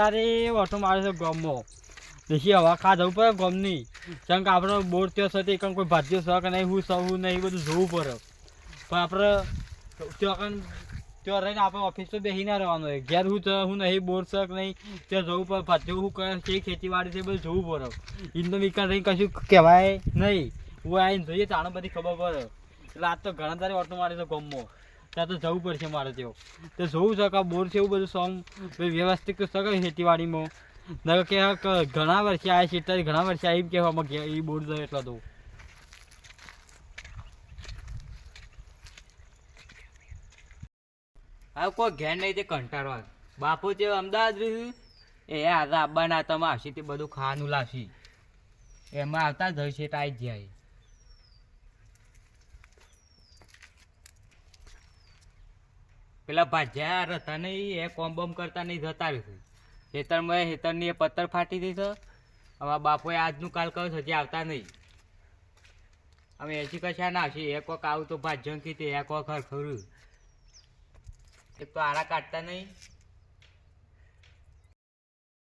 દારે auto મારે છે ગમો. દેખી હવા ખા જવું પડે ગમની. કારણ કે આપણે બોર ત્યાં સાથે કંઈ કોઈ ભાજ્યો છે કે નહીં, હું સૌ નહીં બધું જોવું પડે. પણ આપણે ત્યાં કણ ત્યાં રહીને આપણે ઓફિસ તો બેસી ના રહેવાનું હોય. ઘેર હું તો હું નહીં, બોર છે કે નહીં, ત્યાં જવું પડે ભાજ્યો હું કરે છે ખેતીવાડી છે બધું જોવું પડે. ઇન્દો વિકાસ રહીને કશું કહેવાય નહીં. હું આવીને જોઈએ તાણે બધી ખબર પડે. એટલે આજ તો ઘણા તારે ઓટો મારે છે ગામમાં ત્યાં તો જવું પડશે મારે ત્યાં તો જોવું છે કે બોર છે એવું બધું સોંગ. વ્યવસ્થિત તો શકે ખેતીવાડીમાં. નકર કે ઘણા વર્ષે આ છે ઘણા વર્ષે આવી કહેવામાં કે એ બોર છે એટલા તો. હવે કોઈ ઘેર નહીં, તે કંટાળવા બાપુ તે અમદાવાદ એ આ આબાના તમે આવશે તે બધું ખાવાનું લાવશે. એમાં આવતા જ છે, ટાઈ જાય. પેલા ભાજ્યા રહેતા નહીં, એ કોમ બોમ કરતા નહીં, જતા રહેશે હેતરમાં હેતરની એ પથ્થર ફાટી દીધો. અમારા બાપોએ આજનું કાલ કહ્યું હજી આવતા નહીં. અમે એસી કશા ના આવશે? એક વખત આવું તો ભાજ્યો કીધી એક વખત ખરું એક તો આરા કાઢતા નહીં.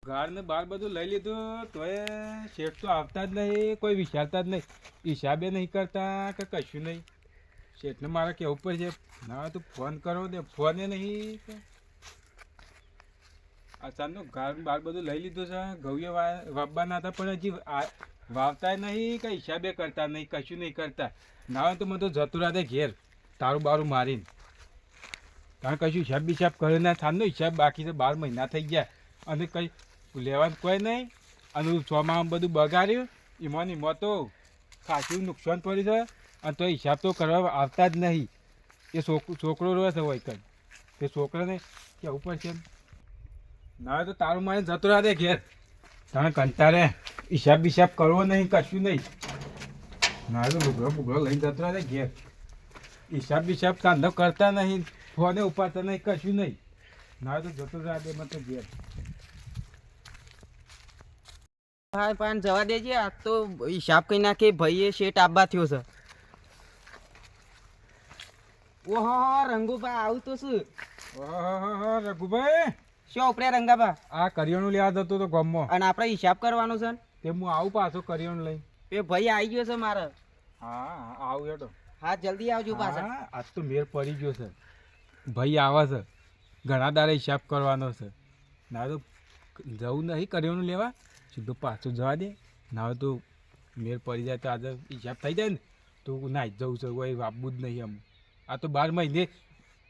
ગાળ ને બાર બધું લઈ લીધું, તોય શેઠ તો આવતા જ નહીં, કોઈ વિચારતા જ નહીં. હિસાબે નહીં કરતા કે કશું નહીં. શેઠને મારે કેવું પડશે ના તું ફોન કરો ને ફોને નહીં આ ચાંદનો ઘર બાર બધું લઈ લીધું છે. વા- વાવવાના હતા, પણ હજી વાવતાય નહીં, કંઈ હિસાબે કરતા નહીં, કશું નહીં કરતા. ના તો મને તો જતું રાતે ઘેર, તારું બારું મારીને. કારણ કશું હિસાબ બિસાબ કર્યો ના થાનનો હિસાબ બાકી છે, બાર મહિના થઈ ગયા. અને કઈ લેવાનું કોઈ નહીં. અને ચોમામાં બધું બગાડ્યું એમાં એમાં તો ખાસું નુકસાન પડ્યું છે. અને તો હિસાબ તો કરવા આવતા જ નહીં. એ છોકરો રહે છે હોય કઈ. તે છોકરાને કેવું પડશે એમ. ના, તો તારું મારે જતો રહે ઘેર. તને કંટાળે હિસાબ બિસાબ કરવો નહીં, કશું નહીં. ના, તો લુગડો બુગડો લઈને જતો રહે ઘેર. હિસાબ બિસાબ કાંધો કરતા નહીં, ફોને ઉપાડતા નહીં, કશું નહીં. ના, તો જતો રહે દે મને ઘેર. હા, પણ જવા દેજે. આ તો હિસાબ કહી નાખે. ભાઈએ શેઠ આબા થયો છે. ઓહો રંગુબા આવું તો શું? ઓહો રઘુભાઈ શું ઉપરે રંગાબા આ કરિયાણું લેવા જતો તો ગામમાં અને આપણે હિસાબ કરવાનો છે? તે હું આવું પાછો કરિયાણું લઈ. એ ભાઈ આવી ગયો છે મારે. હા આવું હેડો. હા જલ્દી આવજો પાછા. હા, આજ તો મેર પડી ગયો છે. ભાઈ આવે છે. ઘણા દાડે હિસાબ કરવાનો છે. ના તો જવું નહીં કરિયાણું લેવા. સીધો પાછું જવા દે. ના તો મેર પડી જાય તો આજે હિસાબ થઈ જાય ને. તો ના જવું છે. કોઈ વાપવું જ નહીં આમ આ તો બાર મહિને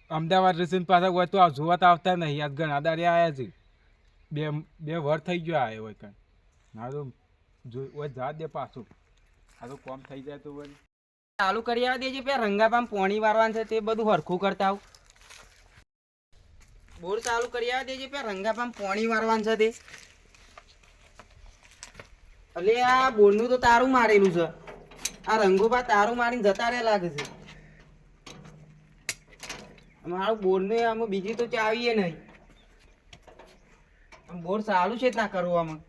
અમદાવાદ રસીન પાછા હોય તો જોવા તો આવતા નહીં. આ ઘણા દાડે આવ્યા છે. બે બે વર થઈ ગયો આવ્યો હોય કાંઈ ના તો જો જવા દે પાછું. આ તો કોમ થઈ જાય તો હોય ચાલુ કરી આવવા દેજે પે રંગાપામ પોણી વારવાનું છે તે બધું હરખું કરતા આવ. બોર ચાલુ કરી આવવા દેજે પે રંગાપામ પોણી વારવાનું છે તે. અલે આ બોરનું તો તારું મારેલું છે. આ રંગોબા તારું મારીને જતા રહે લાગે છે. મારું બોરને આમાં બીજી તો ચાવીએ નહીં. આમ બોર સારું છે ના કરવામાં.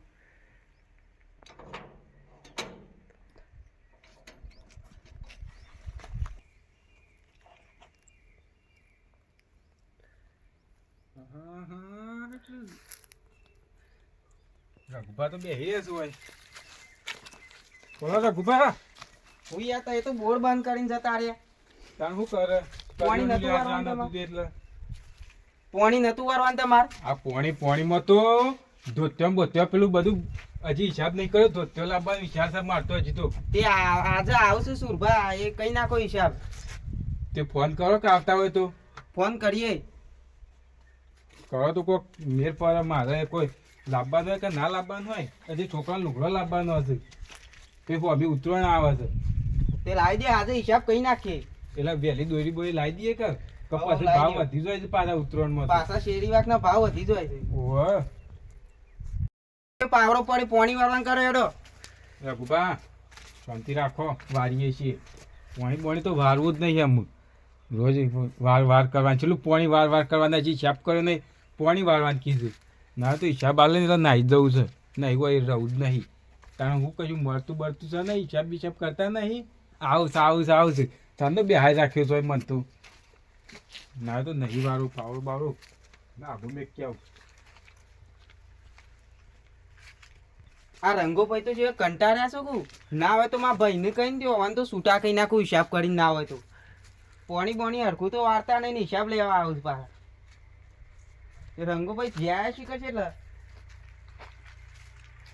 રઘુભા તો બેહી જ હોય. બોલો રઘુભા. હું યાર તો એ તો બોર બંધ કરીને જતા રહ્યા. તાણ શું કરે? પાણી નતું એટલે. પોણી નતું વારવાનું તમાર? આ પોણી પોણીમાં તો ધોત્યો બોત્યો પેલું બધું હજી હિસાબ નહીં કર્યો ધોત્યો લાવવાનો હિસાબ સાહેબ મારતો હજી તો. તે આજે આવશે સુરભા એ કઈ નાખો હિસાબ? તે ફોન કરો કે આવતા હોય તો? ફોન કરીએ. કરો તો કોક મેર પર મારે કોઈ લાવવાનું હોય કે ના લાવવાનું હોય હજી છોકરાને લુગડો લાવવાનો હશે. તે અભી ઉતરણ આવે છે. તે લાવી દે આજે હિસાબ કઈ નાખીએ? એટલે વહેલી દોરી બોરી લાવી દઈએ કર. હા, ભાવ વધી જાય છે પાછા ઉતરાયણમાં માં પાછા શેરી વાક ના ભાવ વધી જાય છે. ઓહો. પાવડો પડી પોણી વાળા કરો એડો. રઘુબા શાંતિ રાખો વારીએ છીએ. પોણી પોણી તો વારવું જ નહીં એમ. રોજ વાર વાર કરવાનું છેલ્લું પોણી વાર વાર કરવાના જે હિસાબ કર્યો નહીં પોણી વારવાનું કીધું. ના તો હિસાબ આલે નહીં તો નાહી જવું છે. નહીં હોય રહું જ નહીં. કારણ હું કશું મળતું બળતું છે નહીં હિસાબ બિસાબ કરતા નહીં. આવું આવું આવું છે. તને બેહાઈ રાખ્યો છો મન તો. ના તો નહીં વારું પાવડું બાવડું. ના આવું મેં ક્યાં આ રંગો ભાઈ તો જે કંટાળ્યા છો ના હોય તો મારા ભાઈને કહી દો હવે તો છૂટા કહી નાખું હિસાબ કરીને ના હોય તો. પોણી બોણી હરખું તો વાર્તા નહીં હિસાબ લેવા આવું પાછા. એ રંગો ભાઈ જ્યાં શીખે છે એટલે.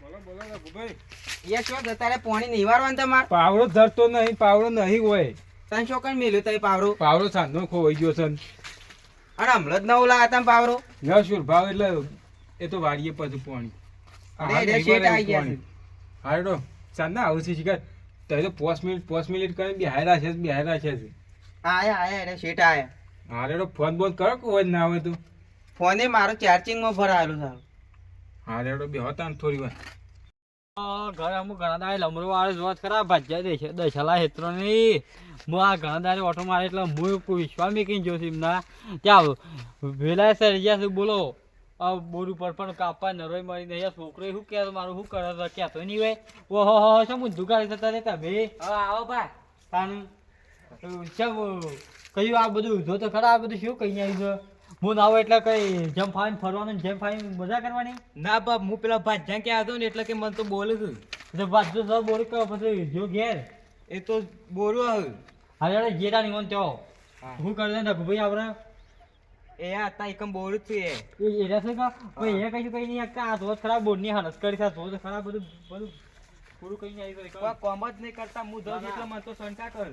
બોલો બોલો રઘુભાઈ. એ શું જતા નહીં વારવાનું તમારે. પાવડો ધરતો નહીં પાવડો નહીં હોય. તને કઈ મેલ્યો તઈ પાવરો પાવડો સાંજનો ખોવાઈ ગયો છે અને હમણાં જ નવું લાવ્યા તા પાવરો ન શુર ભાવ એટલે એ તો વાડીએ પછી પાણી. અરે, રે શેટ આઈ ગયા છે. હારડો સાંજના આવું છે શિકાર. તઈ તો પોસ મિનિટ પોસ મિનિટ કરીને બિહાર છે બિહાર છે. આયા આયા રે શેટ આયા. હારેડો ફોન બોન કરો કે હોય ના આવે તું? ફોને મારો ચાર્જિંગમાં ભરાયેલો સારું હારેડો બે હતા થોડી વાર. ઘરે અમુક ઘણા દાડે લમરો વાળે જોત ખરા ભાજ્યા છે દશલા હેત્રો ની હું આ ઘણા દાડે ઓટો મારે એટલે હું વિશ્વાસ મેકીને જોઉં છું એમના? ત્યાં વેલા સર ગયા છે બોલો. આ બોર ઉપર પણ કાપા નરોય મળી નહીં છોકરો શું કે મારું શું કરે છે કહેતો નહીં હોય. ઓહો હો શું હું દુકાને જતા રહેતા ભાઈ? હવે આવો ભાઈ. તાનું? શું કયું આ બધું જો તો ખરા આ બધું શું કહીને આવ્યું છે? હું ના એટલે કઈ જેમ ફાઈન ફરવાનું જેમ ફાઈન મજા કરવાની? ના બાપ હું પેલા ભાજ્યા ક્યાં હતો ને એટલે કે મને તો બોલું છું. એટલે બાજુ સર બોલું કે પછી જો ઘેર. એ તો બોલું હવે હવે જેરા નહીં મને ત્યાં હા. કરી દે ભાઈ આપણે એ આ તા એકમ બોલું છું એ. એ એરા છે કે? ભાઈ એ કઈ કઈ નહીં આ તો ખરાબ બોર્ડની હાલત કરી છે તો ખરાબ બધું બધું પૂરું કઈ આવી કોઈ કોમ જ નહીં કરતા હું દસ એટલે મને તો શંકા કર.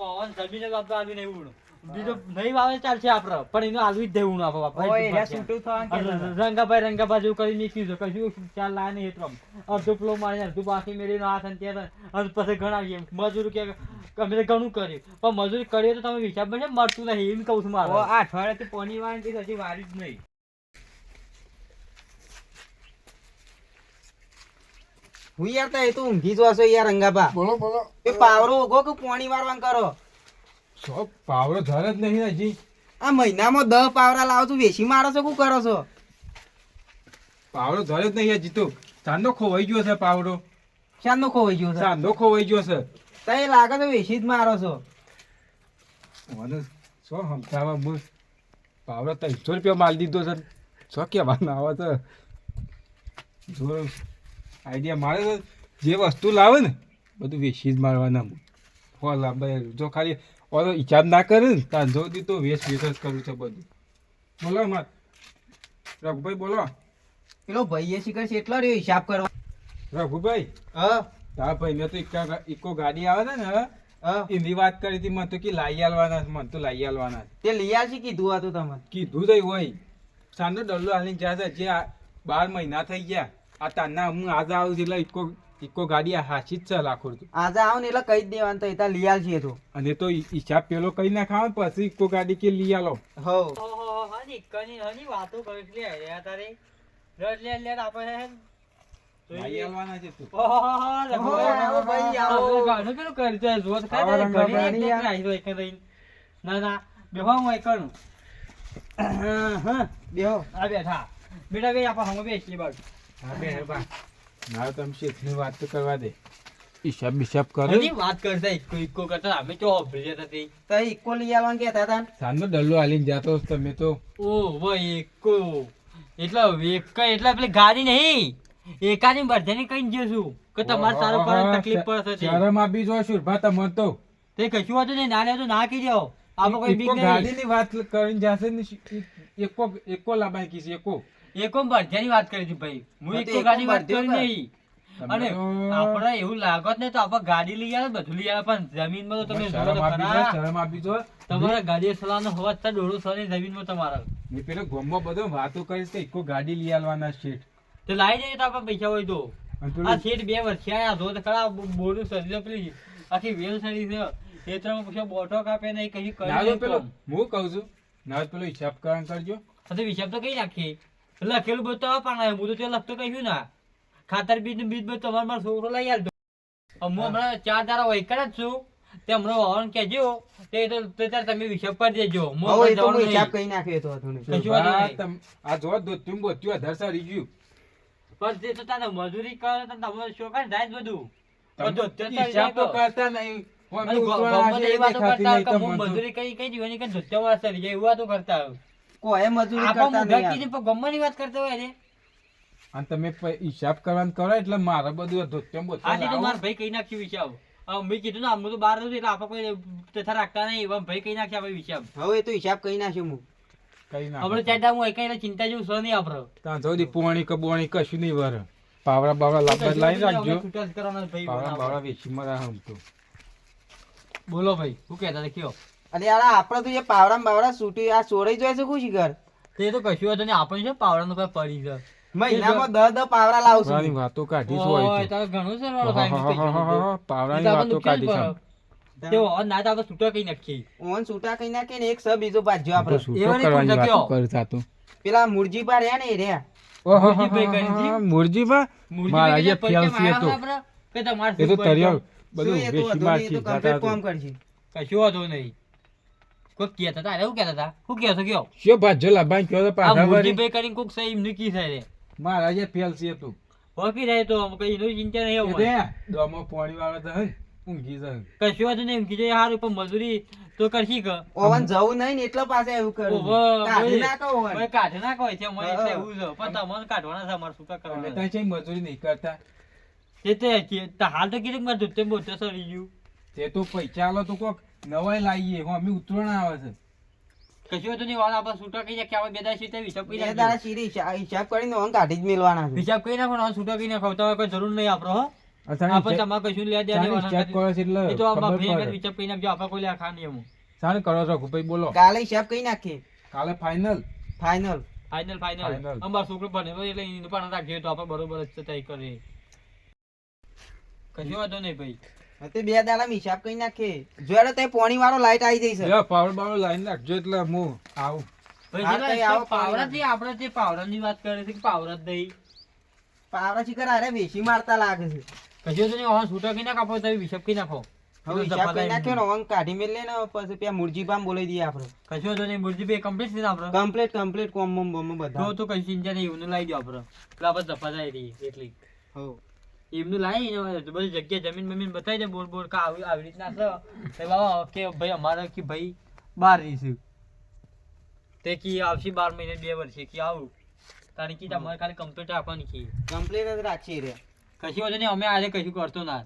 વાવન જમીને બાપ આવી નહીં ઉડું. બીજો નહીં વાવે ચાલશે આપણે પણ એનું આલવી જ દેવું ના બાપા ઓય એરા છૂટું થવાનું રંગાભાઈ રંગાભાઈ જેવું કરી નીકળ્યું છે કશું ચાલ લાય નહીં એટલો અડધો પ્લો મારી અડધું બાકી મેળવીને હાથ અને ત્યાં અને પછી ગણાવીએ મજૂરી કે અમે તો ઘણું કર્યું પણ મજૂરી કરીએ તો તમે વિચાર બને મળતું નહીં એમ કહું છું મારો. મારે આ અઠવાડિયાથી પોની વાળી હજી વારી જ નહીં. હું યાર તા એ તો ઊંઘી છો યાર રંગાબા બોલો બોલો. એ પાવરો ઉગો કે પોણી વારવાનું કરો? સો પાવડો ધર જ નહીં હજી. આ મહિનામાં દહ પાવરા લાવો છો વેસી મારો છો શું કરો છો? પાવડો ધર જ નહીં હજી તો. ચાંદો ખોવાઈ ગયો છે પાવડો ચાંદો ખોવાઈ ગયો છે. ચાંદો ખોવાઈ ગયો છે. તો લાગે તો વેસી જ મારો છો. મને સો હમતાવા હું પાવડો ત્રણસો રૂપિયા માલ દીધો છે. સો કહેવાના આવે તો જો આઈડિયા મારે તો જે વસ્તુ લાવે ને બધું વેચી જ મારવાના હું ફળ લાંબા જો ખાલી ઓલો હિસાબ ના કરે ને તાર જો તો વેચ વેચ જ કરું છે બધું. બોલો માર રઘુભાઈ બોલો. પેલો ભાઈએ શીખર છે એટલો રહ્યો હિસાબ કરવા. રઘુભાઈ હા. તારા ભાઈને તો ઇક્કા ઇકો ગાડી આવે છે ને હા? એની વાત કરી હતી મને તો કે લાઈ આલવાના મને તો લાઈ આલવાના તે લઈ આવશે કીધું હતું તમને. કીધું તઈ હોય. સાંજનો ડલ્લો હાલીને જ્યાં જે આ બાર મહિના થઈ ગયા આ તારના હું આજે આવું છું એટલે ઇકો ઇકો ગાડી આ હાચી જ છે લાખો. આજે આવો ને એટલે કહી જ દેવાનું તો એ ત્યાં લઈ એ તો. અને તો હિસાબ પેલો કઈ નાખાવ પછી ઇકો ગાડી કે લઈ આલો. હો ઓહો હની વાતો કરી છે લે તારે રડ લે લે આપણે લાઈ આલવાના છે તું. ઓહો આવો ભાઈ, આવો. ઘણું પેલું કર્યું જોત ખાય ઘણી ભાઈ. એક રાઈ ના ના બેહો હું એક કરું. હા બેહો. આ બેઠા. બેટા બે આપણે હમ બેસીએ બાજુ. હા બે બા. ના તમે શેઠની વાત તો કરવા દે. હિસાબ બિસાબ કરો. હજી વાત કરતા ઇકો ઇકો કરતા અમે તો હોભળી જતા હતી તો ઇકો લઈ આવવાનું કહેતા હતા ને. સાંજનો ડલ્લો હાલીને જાતો તમે તો. ઓ ભાઈ એકો એટલા વેક એટલા પેલી ગાડી નહીં. એકાની બધાની કઈ જશું કે તમારે સારો તકલીફ પડે છે શરમ આપી જો શુરભા તમને તો. તે કશું હતું નહીં નાને તો ના કહી જાઓ આપણે કોઈ બીક નહીં. ગાડીની વાત કરીને જાશે ને એકો એકો લાબાઈ કીશ એકો એકો બધાની વાત કરી હતી ભાઈ. હું એકો ગાડી વાત કરી નહીં. અને આપણે એવું લાગત ને તો આપણે ગાડી લઈ આવે બધું લઈ આવે પણ જમીનમાં તો તમે શરમ આપી તમારા ગાડી ચલાવવાનો હોવા છતાં દોઢો સો ની જમીનમાં તમારા. મેં પેલો ગોમો બધો વાતો કરીશ કે એકો ગાડી લઈ આલવાના શેઠ. તો લાવી જઈએ તો આપણે પૈસા હોય તો. આ શેઠ બે વર્ષે આયા ધોધ તો ખરા બોડું સરી પેલી આખી વેલ સરી છે. એ ત્રણ પૂછ્યો બોટો કાપે નહીં કઈ કરી પેલો હું કહું છું ના પેલો હિસાબ કરણ કરજો સાથે હિસાબ તો કઈ નાખીએ? લખેલું બધું તો પણ હું તો તે લખતો કહ્યું ના. ખાતર બીજ બીજ બધું તમારે મારો છોકરો લઈ આવતો હું હમણાં ચાર તારા વહી જ છું. તે હમણાં વાવન કહેજો. તે તો ત્યારે તમે હિસાબ કરી દેજો. હું તો હિસાબ કહી નાખ્યો તો આ જો દોત્યું બોત્યું અઢાર સારી ગયું. પણ તે તો તારે મજૂરી કરે તો તમારે શોખાય જાય જ બધું. હિસાબ તો કરતા નહીં. મજૂરી કઈ કઈ જીવવાની કઈ ધોત્યા વાળા સરી જાય એવું તો કરતા હોય. કોઈ મજૂરી કરતા નહીં કીધી પણ ગમવાની વાત કરતો હોય ને અને તમે હિસાબ કરવાનું કરો એટલે મારે બધું ધોત્યમ બોલ આજે તો મારા ભાઈ કઈ નાખ્યું હવે મેં કીધું ને અમે તો બહાર હતું એટલે આપણે કોઈ તથા રાખતા નહીં. એવા ભાઈ કઈ નાખ્યા ભાઈ હિસાબ. હવે તો હિસાબ કરી નાખ્યો હું કઈ ના આપણે ચારતા હું કઈ ચિંતા જેવું સો નહીં આપડે. ત્યાં સુધી પોણી કબોણી કશું નહીં વર. પાવડા બાવડા લાભ લાવી રાખજો. પાવડા બાવડા વેચી મરા હમ તો બોલો ભાઈ શું કહેતા હતા કયો? અરે યાર આપણે તો એ પાવડા બાવડા સૂટી આ ચોરાઈ જાય છે ખુશી શીખર તે તો કશું હતું ને આપણે છે પાવડાનું કઈ પડી છે મહિનામાં દસ દસ પાવડા લાવશું મારી વાતો કાઢી ઓય, હોય તો ઘણું છે વાળો ભાઈ નું પૈસાનું તો. પાવડાની વાતો કાઢી છે પડે. તે હવે ના તો છૂટા કઈ નાખીએ. ઓન છૂટા કઈ નાખે ને એક સ બીજો ભાજ્યો આપણે એવા કરવાની વાત કરતા તો પેલા મુરજી પા રહ્યા ને રહ્યા. ઓહો હતી? મૂર્તિ મારા જે પૈસા ફેલ છે તો મારા આપણે? કે તમારે એ તો દો? બધું વેશી મારથી હતું. કશું હતો નહીં. કોઈ કહેતા હતા શું કહેતા હતા શું કહેતો કયો શું ભાજ્યો લાભાઈ કયો તો પાછા વળી? કરીને કોક સહી એમનું થાય રે. મારા જે ફેલ છે તું ઓકી જાય તો કઈ એનું ચિંતા નહીં દે દોમો પાણી વાળો તો હે ઊંઘી જાય કશું હતું નહીં ઊંઘી જાય હારું પણ મજૂરી તો કરશી કે ઓવન જવું નહીં ને એટલે પાસે એવું કરું ઓહો, કાઢી નાખો ઓવન. ભાઈ કાઢી નાખો હોય છે મને એટલે હા. એવું છે. પણ તમને કાઢવાના છે મારે શું કરવાનું ત્યાં છે મજૂરી નહીં કરતા. તે તે હાલ તો કીધું કે મારે ધોતે બોતે સડી ગયું તે તો પૈસા આલો તો કોક. નવાઈ લાવીએ હું અમે ઉતરણ આવે છે. કશું હતું નહીં વાળા આપણે છૂટા કહી કે આપણે બે દાડા સીધા હિસાબ કરી બે દાડા સીધી હિસાબ હિસાબ કરીને હું કાઢી જ મેળવાના છે. હિસાબ કરી નાખો ને છૂટા કરી નાખો તમારે કોઈ જરૂર નહીં આપણો હો. આપણે તમારે કશું લેવા દેવા ચેક કરો છે એટલે તો આપણે હિસાબ કરી નાખજો આપણે કોઈ લેવા ખા નહીં સારું કરો છો ભાઈ બોલો. કાલે હિસાબ કહી નાખીએ. કાલે ફાઇનલ ફાઇનલ ફાઇનલ ફાઇનલ અમાર અમારો છોકરો ભણે એટલે એનું પણ રાખીએ તો આપણે બરોબર જ તય કરીએ. કશું વાંધો નહીં ભાઈ. તે બે દાડા હિસાબ કરી નાખે. જોડે તે પોણી વાળો લાઈટ આવી જઈ છે. પાવર પાવડો લાઈન નાખજો એટલે હું આવું. ભાઈ હા, જેમાં તઈ આવો પાવરાથી આપણે જે પાવરાની વાત કરે છે કે પાવરા જ દઈ પાવડા શિખર અરે મારતા લાગે છે. કશું તો નહીં છૂટા તમે હિસાબ કરી નાખો. હવે હિસાબ કરી નાખ્યો ને ઓવન કાઢી મેળ લે ને પછી ત્યાં મુરજી પામ બોલાવી દઈએ આપણે. તો નહીં મુરજીભાઈ કમ્પ્લીટ છે ને આપણે? કમ્પ્લીટ કમ્પ્લીટ કોમ બોમ બોમ તો તો કઈ ચિંતા નહીં એવું લાવી દો આપણે. એટલે આપણે જાય રહી એટલી હો એમનું લાવી બધી જગ્યા જમીન બમીન બતાવી દે બોલ બોલ કા આવી આવી રીતના છે. તો બાબા કે ભાઈ અમારે કે ભાઈ બાર રહીશું. તે કી આવશે બાર મહિને બે વર્ષે કે આવું. તારી કી તમારે ખાલી કમ્પ્યુટર આપવાની કી કમ્પ્લીટ જ રાખી રે. કશી વાંધો નહીં અમે આજે કશું કરતો ના.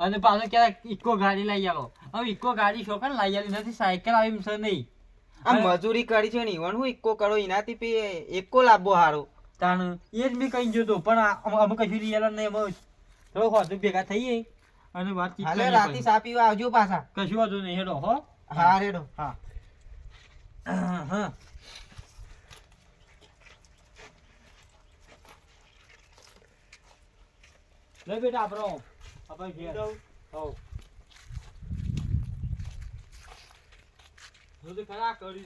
અને પાછો ક્યાંક ઇકો ગાડી લઈ આવો. હવે ઇકો ગાડી શોખન લઈ આવી નથી સાયકલ આવી છે નહીં. આ મજૂરી કરી છે ને ઈવન હું ઇક્કો કરો એનાથી પી એકો લાભો હારો. તાણ એ જ મેં કહી જોતો પણ અમે અમે કશું રિયલ નહીં અમે થોડો હોતું ભેગા થઈએ અને વાતચીત હાલે રાતે સા પીવા આવજો પાછા. કશું વાંધો નહીં હેડો હો. હા રેડો. હા. હા. લે બેટા આપણો. આપણે ઘેર. હો. ખરા કરી